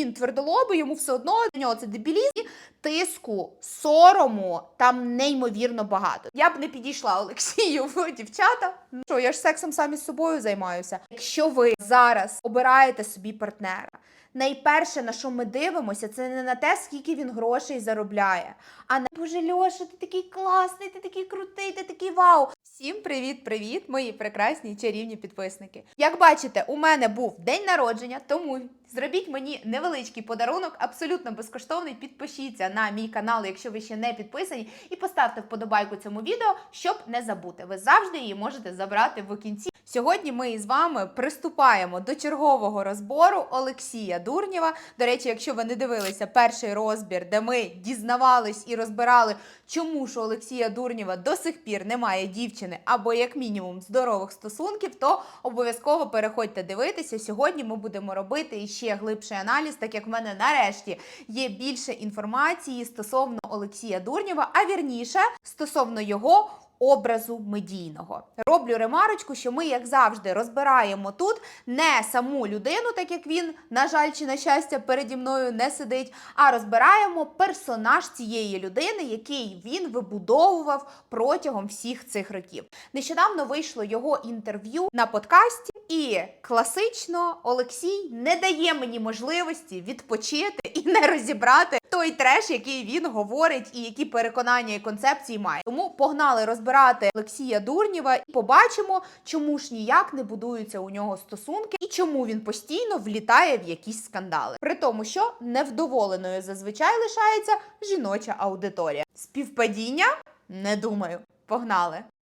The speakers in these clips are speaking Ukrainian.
Він твердолобий, йому все одно для нього це дебілізм. Тиску, сорому там неймовірно багато. Я б не підійшла Олексію дівчата. Ну Що я ж сексом самі з собою займаюся. Якщо ви зараз обираєте собі партнера. Найперше, на що ми дивимося, це не на те, скільки він грошей заробляє, а на Боже Льоша, ти такий класний, ти такий крутий, ти такий вау. Всім привіт-привіт, мої прекрасні чарівні підписники. Як бачите, у мене був день народження, тому зробіть мені невеличкий подарунок, абсолютно безкоштовний. Підпишіться на мій канал, якщо ви ще не підписані, і поставте вподобайку цьому відео, щоб не забути. Ви завжди її можете забрати в кінці. Сьогодні ми із вами приступаємо до чергового розбору Олексія Дурнєва. До речі, якщо ви не дивилися перший розбір, де ми дізнавались і розбирали, чому ж у Олексія Дурнєва до сих пір немає дівчини або як мінімум здорових стосунків, то обов'язково переходьте дивитися. Сьогодні ми будемо робити іще глибший аналіз, так як в мене нарешті є більше інформації стосовно Олексія Дурнєва, а вірніше стосовно його образу медійного. Роблю ремарочку, що ми, як завжди, розбираємо тут не саму людину, так як він, на жаль, чи на щастя, переді мною не сидить, а розбираємо персонаж цієї людини, який він вибудовував протягом всіх цих років. Нещодавно вийшло його інтерв'ю на подкасті, і класично Олексій не дає мені можливості відпочити і не розібрати той треш, який він говорить, і які переконання і концепції має. Тому погнали розбирати Олексія Дурнєва і побачимо, чому ж ніяк не будуються у нього стосунки і чому він постійно влітає в якісь скандали. При тому, що невдоволеною зазвичай лишається жіноча аудиторія. Співпадіння? Не думаю. Погнали.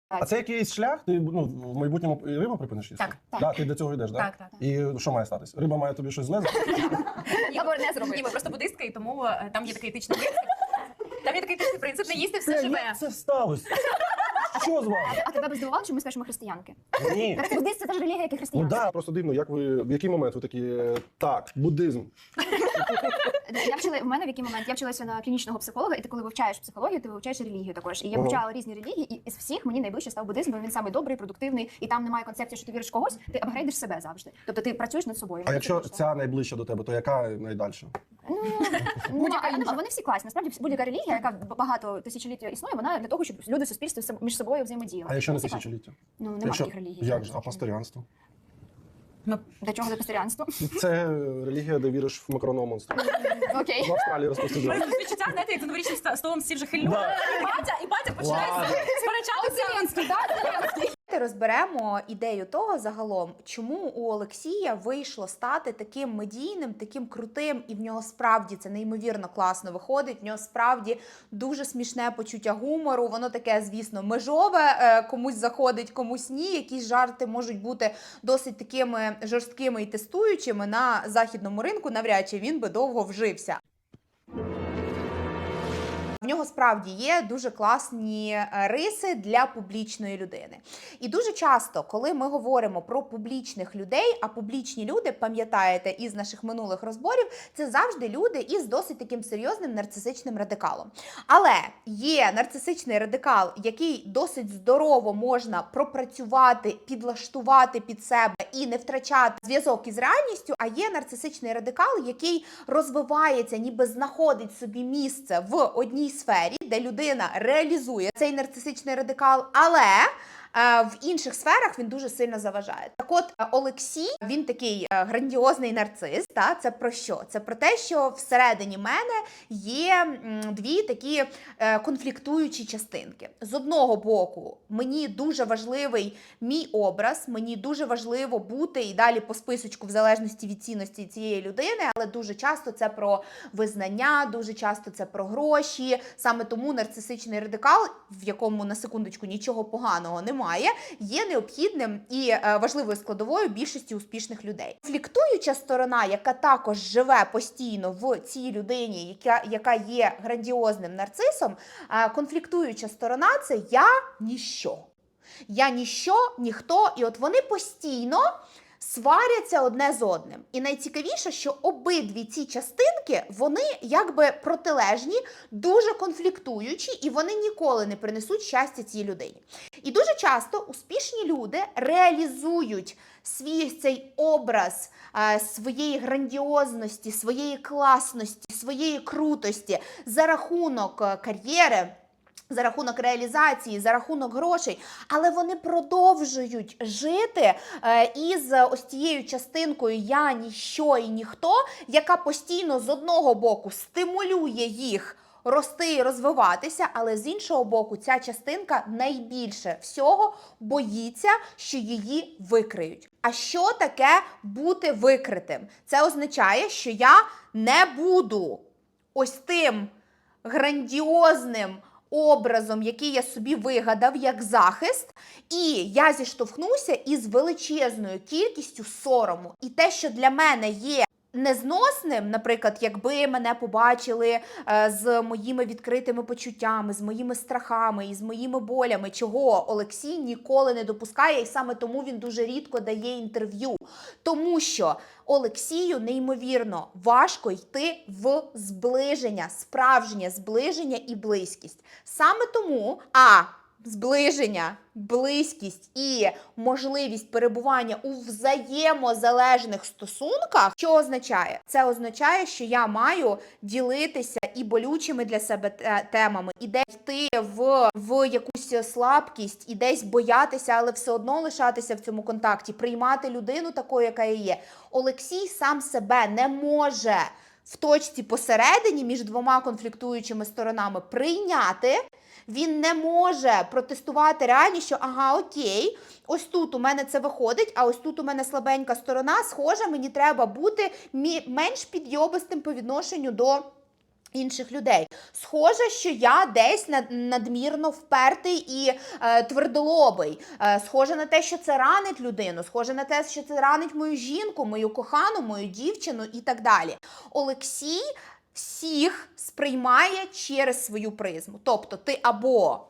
А це якийсь шлях? Ти ну, в майбутньому і рибу припиниш їсти? Так, так. Да, ти до цього йдеш, так? Так, так. І що має статись? Риба має тобі щось зле? Ігор не зробив. Ні, ми просто буддистка, і тому е, там є такий етичний принцип. Там є такий етичний принцип не їсти все живе. це сталося? Що з вами? А тебе би здивувало, що ми скажемо християнки? Ні. Так буддист це теж релігія, як і Ну християнство. да, просто дивно, як ви в який момент ви такі е, так, буддизм. Я вчила в мене в який момент я вчилася на клінічного психолога, і ти коли вивчаєш психологію, ти вивчаєш релігію також. І я Ага. вивчала різні релігії, і із всіх мені найближче став буддизм, бо він самий добрий, продуктивний, і там немає концепції, що ти віриш в когось, ти апгрейдиш себе завжди. Тобто ти працюєш над собою. А якщо ця найближча до тебе, то яка найдальша? Ну, ну а, а вони всі класні. Насправді будь-яка релігія, яка багато тисячоліття існує, вона для того, щоб люди в суспільстві між собою взаємодіяли. А якщо не тисячоліття? Ну нема Якщо... таких релігій. Як же? А пасторіанство? До чого вегетаріанство? Це релігія, де віриш в макронного монстра. Окей. В Австралії розповсюджується. Відчуття, знаєте, як за новорічним столом всі вже хильнули. І батя, і батя починає сперечатися. Зеленський, так? Зеленський. Розберемо ідею того загалом, чому у Олексія вийшло стати таким медійним, таким крутим, і в нього справді це неймовірно класно виходить. В нього справді дуже смішне почуття гумору. Воно таке, звісно, межове. е, Комусь заходить, комусь ні. Якісь жарти можуть бути досить такими жорсткими і тестуючими на західному ринку. Навряд чи він би довго вжився. Нього справді є дуже класні е, риси для публічної людини. І дуже часто, коли ми говоримо про публічних людей, а публічні люди, пам'ятаєте, із наших минулих розборів, це завжди люди із досить таким серйозним нарцисичним радикалом. Але є нарцисичний радикал, який досить здорово можна пропрацювати, підлаштувати під себе і не втрачати зв'язок із реальністю. А є нарцисичний радикал, який розвивається, ніби знаходить собі місце в одній сфері, де людина реалізує цей нарцисичний радикал, але в інших сферах він дуже сильно заважає. Так от е, Олексій, він такий е, грандіозний нарцис. Та це про що? Це про те, що всередині мене є дві такі е, конфліктуючі частинки. З одного боку, мені дуже важливий мій образ, мені дуже важливо бути і далі по списочку, в залежності від цінності цієї людини, але дуже часто це про визнання, дуже часто це про гроші. Саме тому нарцисичний радикал, в якому на секундочку нічого поганого немає, є необхідним і е, важливою складовою більшості успішних людей. Конфліктуюча сторона, яка також живе постійно в цій людині, яка, яка є грандіозним нарцисом, е, конфліктуюча сторона це я ніщо. Я ніщо, ніхто, і от вони постійно сваряться одне з одним. І найцікавіше, що обидві ці частинки вони якби протилежні, дуже конфліктуючі, і вони ніколи не принесуть щастя цій людині. І дуже часто успішні люди реалізують свій цей образ е, своєї грандіозності, своєї класності, своєї крутості за рахунок е, кар'єри. За рахунок реалізації, за рахунок грошей, але вони продовжують жити е, із ось цією частинкою я ніщо і ніхто, яка постійно з одного боку стимулює їх рости і розвиватися, але з іншого боку, ця частинка найбільше всього боїться, що її викриють. А що таке бути викритим? Це означає, що я не буду ось тим грандіозним образом, який я собі вигадав як захист, і я зіштовхнуся із величезною кількістю сорому. І те, що для мене є. Незносним, наприклад, якби мене побачили е, з моїми відкритими почуттями, з моїми страхами і з моїми болями, чого Олексій ніколи не допускає, і саме тому він дуже рідко дає інтерв'ю. Тому що Олексію неймовірно важко йти в зближення, справжнє зближення і близькість. Саме тому, а зближення, близькість і можливість перебування у взаємозалежних стосунках, що означає? Це означає, що я маю ділитися і болючими для себе темами, і десь йти в, в якусь слабкість, і десь боятися, але все одно лишатися в цьому контакті, приймати людину такою, яка є. Олексій сам себе не може в точці посередині між двома конфліктуючими сторонами прийняти. Він не може протестувати реально, що ага, окей, ось тут у мене це виходить, а ось тут у мене слабенька сторона. Схоже, мені треба бути менш підйобистим по відношенню до. Інших людей схоже, що я десь надмірно впертий і е, твердолобий. Е, схоже на те, що це ранить людину, схоже на те, що це ранить мою жінку, мою кохану, мою дівчину і так далі. Олексій всіх сприймає через свою призму. Тобто, ти або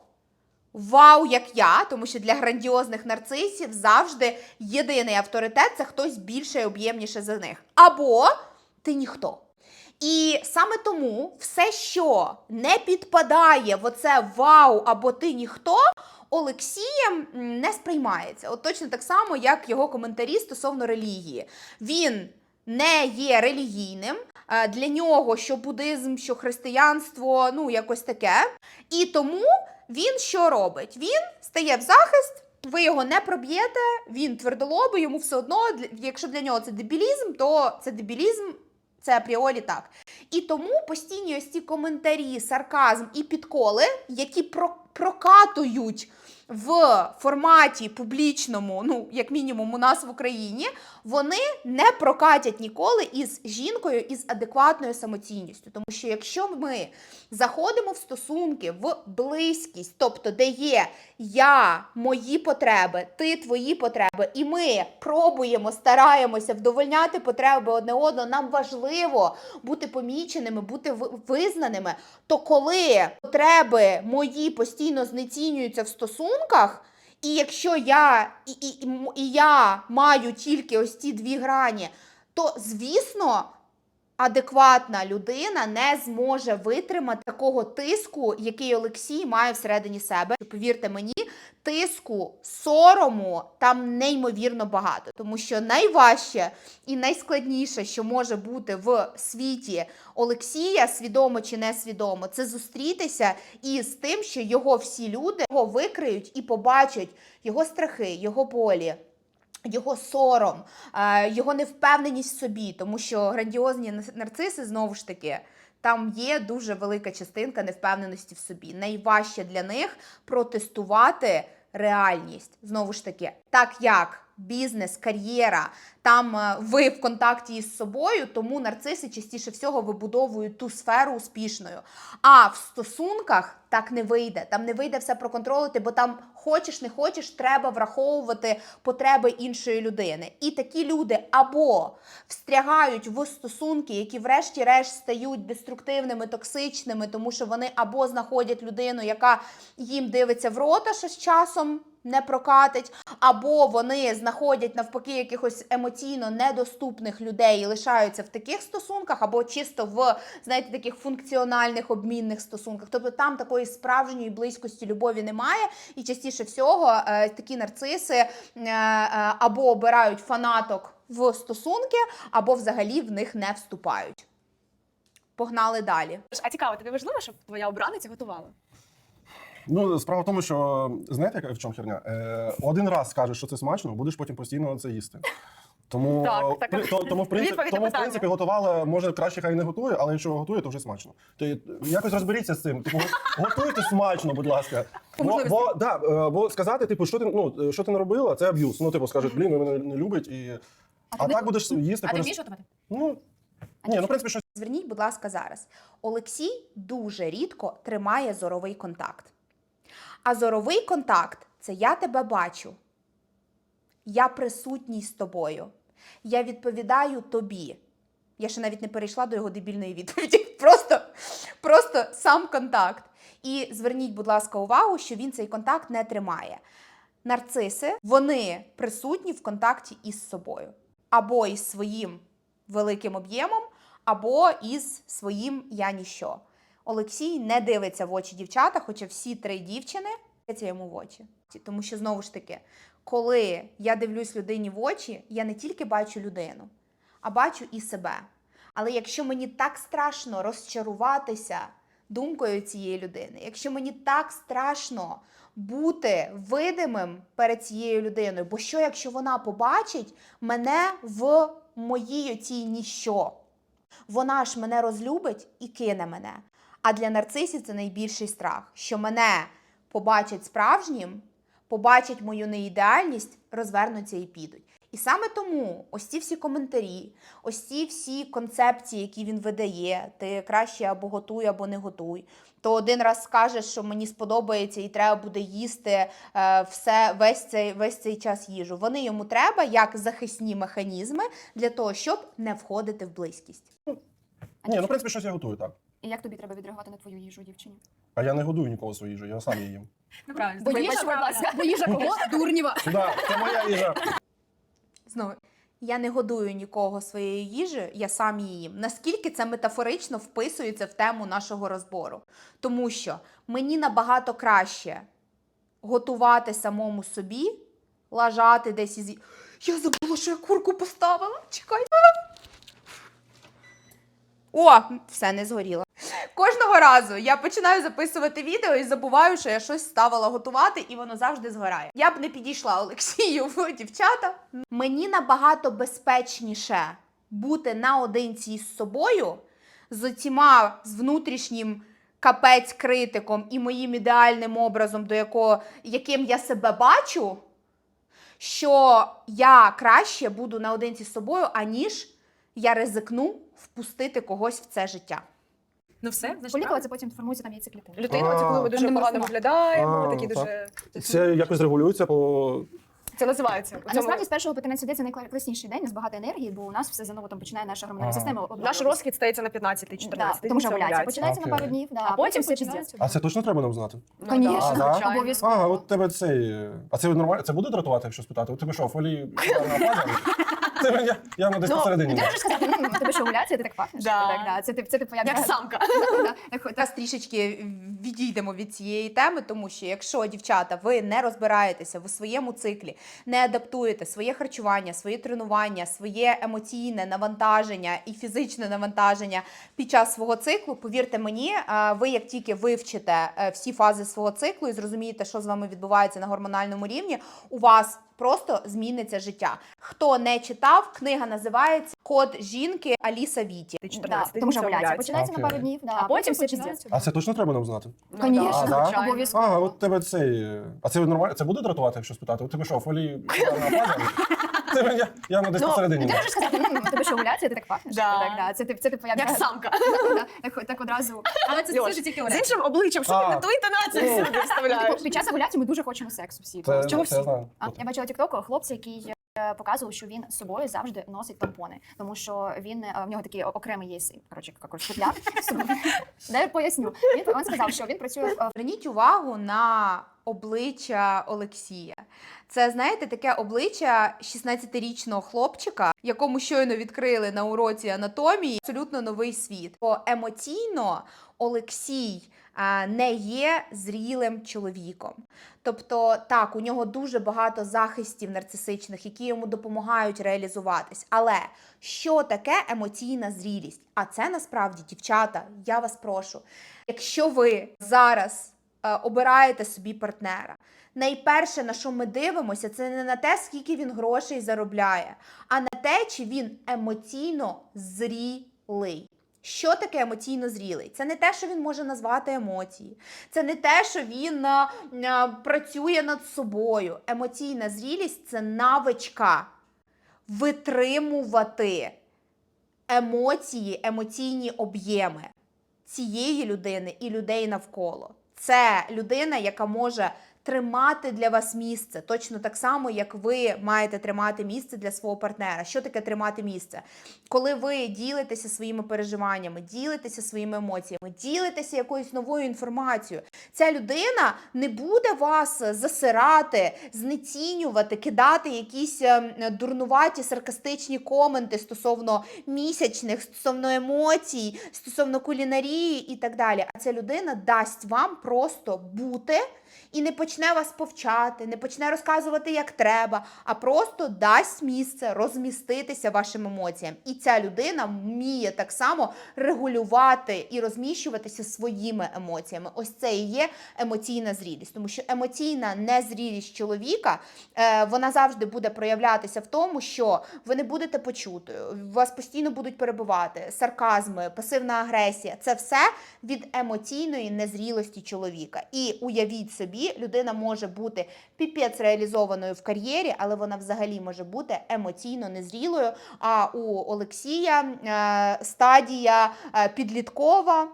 вау, як я, тому що для грандіозних нарцисів завжди єдиний авторитет це хтось більше і об'ємніше за них. Або ти ніхто. І саме тому все, що не підпадає в оце вау або ти ніхто, Олексієм не сприймається. От точно так само, як його коментарі стосовно релігії. Він не є релігійним. е, Для нього що буддизм, що християнство, ну якось таке. І тому він що робить? Він стає в захист. Ви його не проб'єте, він твердолобий, йому все одно, якщо для нього це дебілізм, то це дебілізм, це апріорі так. І тому постійні ось ці коментарі, сарказм і підколи, які про- прокатують в форматі публічному, ну як мінімум у нас в Україні, вони не прокатять ніколи із жінкою із адекватною самоцінністю. Тому що якщо ми заходимо в стосунки, в близькість, тобто де є я, мої потреби, ти твої потреби, і ми пробуємо, стараємося вдовольняти потреби одне одного, нам важливо бути поміченими, бути ви- визнаними. То коли потреби мої постійно знецінюються в стосунках, і якщо я і, і, і я маю тільки ось ці дві грані, то звісно. Адекватна людина не зможе витримати такого тиску, який Олексій має всередині себе. Повірте мені, тиску, сорому там неймовірно багато, тому що найважче і найскладніше, що може бути в світі Олексія, свідомо чи несвідомо, це зустрітися із тим, що його всі люди його викриють і побачать його страхи, його болі. Його сором, е, його невпевненість в собі, тому що грандіозні нарциси знову ж таки. Там є дуже велика частинка невпевненості в собі. Найважче для них протестувати реальність. Знову ж таки, так як бізнес, кар'єра там е, ви в контакті із собою, тому нарциси частіше всього вибудовують ту сферу успішною. А в стосунках так не вийде. Там не вийде все проконтролити, бо там хочеш, не хочеш, треба враховувати потреби іншої людини. І такі люди або встрягають в стосунки, які, врешті-решт, стають деструктивними, токсичними, тому що вони або знаходять людину, яка їм дивиться в рота, що з часом не прокатить, або вони знаходять навпаки якихось емоційно недоступних людей і лишаються в таких стосунках, або чисто в знаєте, таких функціональних обмінних стосунках. Тобто там такої справжньої близькості любові немає, і частіше всього е, такі нарциси е, е, або обирають фанаток в стосунки, або взагалі в них не вступають. Погнали далі. А цікаво, тобі важливо, щоб твоя обраниця готувала? Ну, справа в тому, що знаєте, яка в чому херня? Е, один раз скажеш, що це смачно, будеш потім постійно це їсти. Тому, Так, е, так. при- то- тому, в принципі, тому в принципі, готувала, може, краще хай не готує, але якщо готує, то вже смачно. То якось розберіться з цим. Типу, готуйте смачно, будь ласка. Бо, бо, да, е, бо сказати, типу, що ти, ну, що ти не робила, це аб'юз. Ну, типу, скажуть, блін, мене не любить, і... а, ти так будеш їсти. А ти вмієш готувати? Ну, ні, ну, в принципі, щось Зверніть, будь ласка, зараз. Олексій дуже рідко тримає зоровий контакт. А зоровий контакт це я тебе бачу. Я присутній з тобою. Я відповідаю тобі. Я ще навіть не перейшла до його дебільної відповіді. Просто, просто сам контакт. І зверніть, будь ласка, увагу, що він цей контакт не тримає. Нарциси вони присутні в контакті із собою або із своїм великим об'ємом, або із своїм я ніщо. Олексій не дивиться в очі дівчата, хоча всі три дівчини дивляться йому в очі. Тому що знову ж таки, коли я дивлюсь людині в очі, я не тільки бачу людину, а бачу і себе. Але якщо мені так страшно розчаруватися думкою цієї людини, якщо мені так страшно бути видимим перед цією людиною, бо що, якщо вона побачить мене в моїй оцій ніщо? Вона ж мене розлюбить і кине мене. А для нарцисів це найбільший страх, що мене побачать справжнім, побачать мою неідеальність, розвернуться і підуть. І саме тому ось ці всі коментарі, ось ці всі концепції, які він видає, ти краще або готуй, або не готуй. То один раз скажеш, що мені сподобається і треба буде їсти е, все весь цей весь цей час їжу. Вони йому треба як захисні механізми для того, щоб не входити в близькість. ні, ну, в принципі, щось я готую, так. І як тобі треба відреагувати на твою їжу, дівчині? А я не годую нікого свою їжу, я сам її їм. Ну правильно. Бо їжа, будь ласка, бо їжа кого? Дурнєва. Да, це моя їжа. Знову я не годую нікого своєю їжею, я сам її їм. Наскільки це метафорично вписується в тему нашого розбору? Тому що мені набагато краще готувати самому собі, лажати десь із. Я забула, що я курку поставила. Чекай. О, все не згоріло. Кожного разу я починаю записувати відео і забуваю, що я щось ставила готувати, і воно завжди згорає. Я б не підійшла Олексію в дівчата. Мені набагато безпечніше бути наодинці із собою, з оціма з внутрішнім капець критиком і моїм ідеальним образом, до якого яким я себе бачу, що я краще буду наодинці з собою, аніж я ризикну впустити когось в це життя. Ну все, значить, Полікова це потім формується там яйцеклітини. Людина, це коли ми дуже погано виглядаємо, такі дуже. Це якось регулюється по. Це називається. А цьому- насправді з 1 по 13 день це найкласніший день, у нас багато енергії, бо у нас все заново там починає наша гормональна система. Наш розхід стається на 15 14 Да, тому що овуляція починається на пару днів, да, А потім все починається. піздець. А це точно треба нам знати? Ну, Конечно, да, да. Обов'язково. Ага, от тебе цей. А це нормально? Це буде дратувати, якщо спитати? У тебе що, фолії Це я, я на десь Ну, посередині. Ти можеш сказати, «М, у тебе що овуляція, ти так пахнеш. Да. Так, да. Це, тип- це типу як... Як самка. Да, да. Так, так, Зараз трішечки відійдемо від цієї теми, тому що якщо дівчата ви не розбираєтеся в своєму циклі, не адаптуєте своє харчування, своє тренування, своє емоційне навантаження і фізичне навантаження під час свого циклу, повірте мені, а, ви як тільки вивчите е, всі фази свого циклу і зрозумієте, що з вами відбувається на гормональному рівні, у вас просто зміниться життя. Хто не читав, книга називається Код жінки Аліса Віті. Да, 14 тому що овуляція починається на Окей. пару днів, да, А потім все починається. А це точно треба нам знати? Ну, Конечно, да, звичайно. Обов'язково. Ага, от тебе цей. А це нормально? Це буде дратувати, якщо спитати? У тебе що, фолії Це я, я десь Ну, посередині. Ти можеш сказати, ну, тебе що гуляться, ти так пахнеш? Да. Так, да. Це, тип- це типу як... Як самка. Так, так одразу. Але це все ж тільки З іншим обличчям, що ти на ту інтонацію Ну. сюди вставляєш? Типу, Під час овуляції ми дуже хочемо сексу всі. Це, Чого всі? я бачила тіктоку хлопця, який е, показував, що він з собою завжди носить тампони, тому що він е, в нього такий окремий є коротше, якось футляр. я поясню. Він, він сказав, що він працює е, Зверніть увагу на обличчя Олексія. Це, знаєте, таке обличчя 16-річного хлопчика, якому щойно відкрили на уроці анатомії абсолютно новий світ. Бо емоційно Олексій а, не є зрілим чоловіком. Тобто, так, у нього дуже багато захистів нарцисичних, які йому допомагають реалізуватись. Але що таке емоційна зрілість? А це насправді, дівчата, я вас прошу. Якщо ви зараз е, обираєте собі партнера, найперше, на що ми дивимося, це не на те, скільки він грошей заробляє, а на те, чи він емоційно зрілий. Що таке емоційно зрілий? Це не те, що він може назвати емоції, це не те, що він а, а, працює над собою. Емоційна зрілість це навичка витримувати емоції, емоційні об'єми цієї людини і людей навколо. Це людина, яка може тримати для вас місце, точно так само, як ви маєте тримати місце для свого партнера. Що таке тримати місце? Коли ви ділитеся своїми переживаннями, ділитеся своїми емоціями, ділитеся якоюсь новою інформацією, ця людина не буде вас засирати, знецінювати, кидати якісь ем, дурнуваті саркастичні коменти стосовно місячних, стосовно емоцій, стосовно кулінарії і так далі. А ця людина дасть вам просто бути і не почне вас повчати, не почне розказувати, як треба, а просто дасть місце розміститися вашим емоціям. І ця людина вміє так само регулювати і розміщуватися своїми емоціями. Ось це і є емоційна зрілість, тому що емоційна незрілість чоловіка е, вона завжди буде проявлятися в тому, що ви не будете почутою, вас постійно будуть перебувати сарказми, пасивна агресія. Це все від емоційної незрілості чоловіка. І уявіть собі, людина може бути піпець реалізованою в кар'єрі, але вона взагалі може бути емоційно незрілою. А у Олексія е, стадія е, підліткова.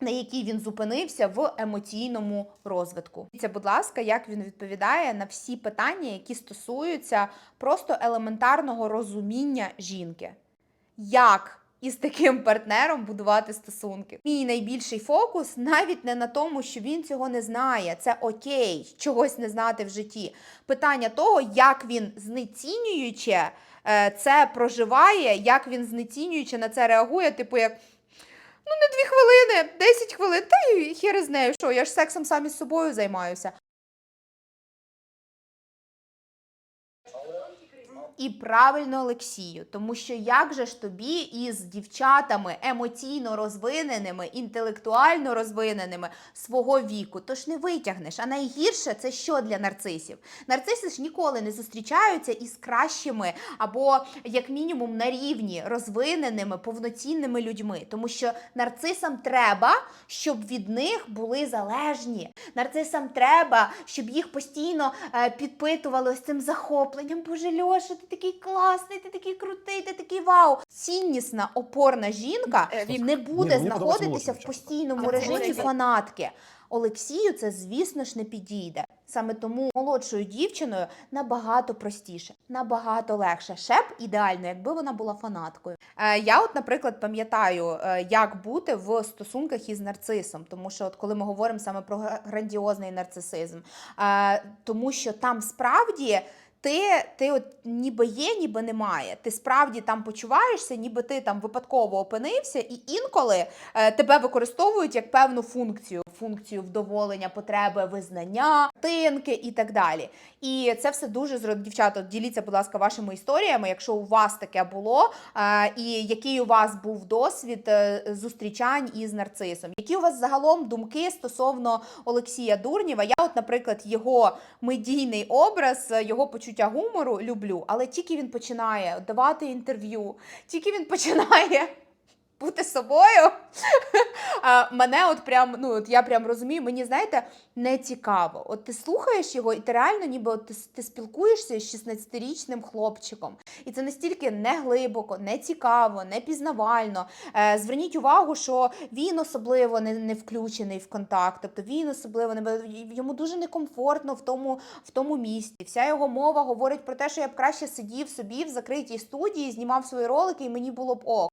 На якій він зупинився в емоційному розвитку. Дивіться, будь ласка, як він відповідає на всі питання, які стосуються просто елементарного розуміння жінки. Як із таким партнером будувати стосунки? Мій найбільший фокус навіть не на тому, що він цього не знає. Це окей, чогось не знати в житті. Питання того, як він знецінююче е, це проживає, як він знецінююче на це реагує, типу як. Ну, не дві хвилини, 10 хвилин, та й хер з що я ж сексом сам із собою займаюся. І правильно Олексію, тому що як же ж тобі із дівчатами емоційно розвиненими, інтелектуально розвиненими свого віку, то ж не витягнеш. А найгірше це що для нарцисів? Нарциси ж ніколи не зустрічаються із кращими або, як мінімум, на рівні розвиненими, повноцінними людьми, тому що нарцисам треба, щоб від них були залежні. Нарцисам треба, щоб їх постійно е, підпитували ось цим захопленням. Боже Льоша, ти такий класний, ти такий крутий, ти такий вау. Ціннісна опорна жінка Е, Вік, не буде Ні, мені подобається знаходитися в постійному А режимі фанатки. Олексію це, звісно ж, не підійде. Саме тому молодшою дівчиною набагато простіше, набагато легше. Ще б ідеально, якби вона була фанаткою. Е, я, от, наприклад, пам'ятаю, е, як бути в стосунках із нарцисом, тому що, от коли ми говоримо саме про гра- грандіозний нарцисизм, е, тому що там справді. Ти, ти от ніби є, ніби немає. Ти справді там почуваєшся, ніби ти там випадково опинився, і інколи е, тебе використовують як певну функцію, функцію вдоволення, потреби, визнання, тинки і так далі. І це все дуже зро- дівчата. Діліться, будь ласка, вашими історіями, якщо у вас таке було, е, і який у вас був досвід е, зустрічань із нарцисом. Які у вас загалом думки стосовно Олексія Дурнєва? Я, от, наприклад, його медійний образ, його почуття гумору люблю, але тільки він починає давати інтерв'ю, тільки він починає бути собою, А, мене от прям, ну от я прям розумію, мені знаєте, не цікаво. От ти слухаєш його, і ти реально, ніби от ти, ти спілкуєшся з 16-річним хлопчиком. І це настільки не глибоко, не цікаво, не пізнавально. Е, зверніть увагу, що він особливо не, не включений в контакт, тобто він особливо не йому дуже некомфортно в тому, в тому місті. Вся його мова говорить про те, що я б краще сидів собі в закритій студії, знімав свої ролики, і мені було б ок.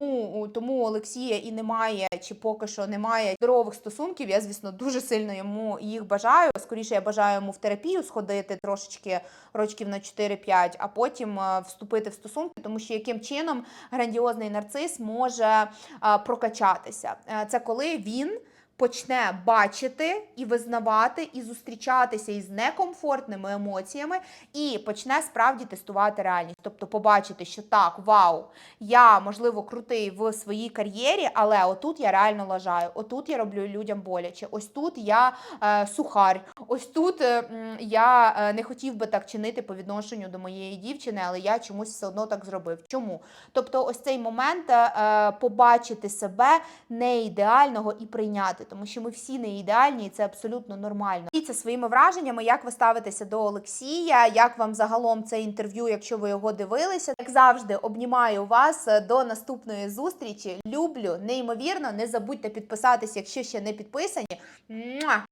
Тому, Олексія і немає, чи поки що немає здорових стосунків. Я, звісно, дуже сильно йому їх бажаю. Скоріше, я бажаю йому в терапію сходити трошечки рочків на 4-5, а потім е, вступити в стосунки, тому що яким чином грандіозний нарцис може е, прокачатися. Е, Це коли він почне бачити і визнавати, і зустрічатися із некомфортними емоціями, і почне справді тестувати реальність. Тобто побачити, що так, вау, я можливо крутий в своїй кар'єрі, але отут я реально лажаю, отут я роблю людям боляче, ось тут я е, сухар, ось тут е, я е, не хотів би так чинити по відношенню до моєї дівчини, але я чомусь все одно так зробив. Чому? Тобто, ось цей момент е, побачити себе не ідеального і прийняти, тому що ми всі не ідеальні, і це абсолютно нормально. Діліться своїми враженнями, як ви ставитеся до Олексія, як вам загалом це інтерв'ю, якщо ви його дивилися. Як завжди, обнімаю вас е, до наступної зустрічі. Люблю неймовірно. Не забудьте підписатись, якщо ще не підписані.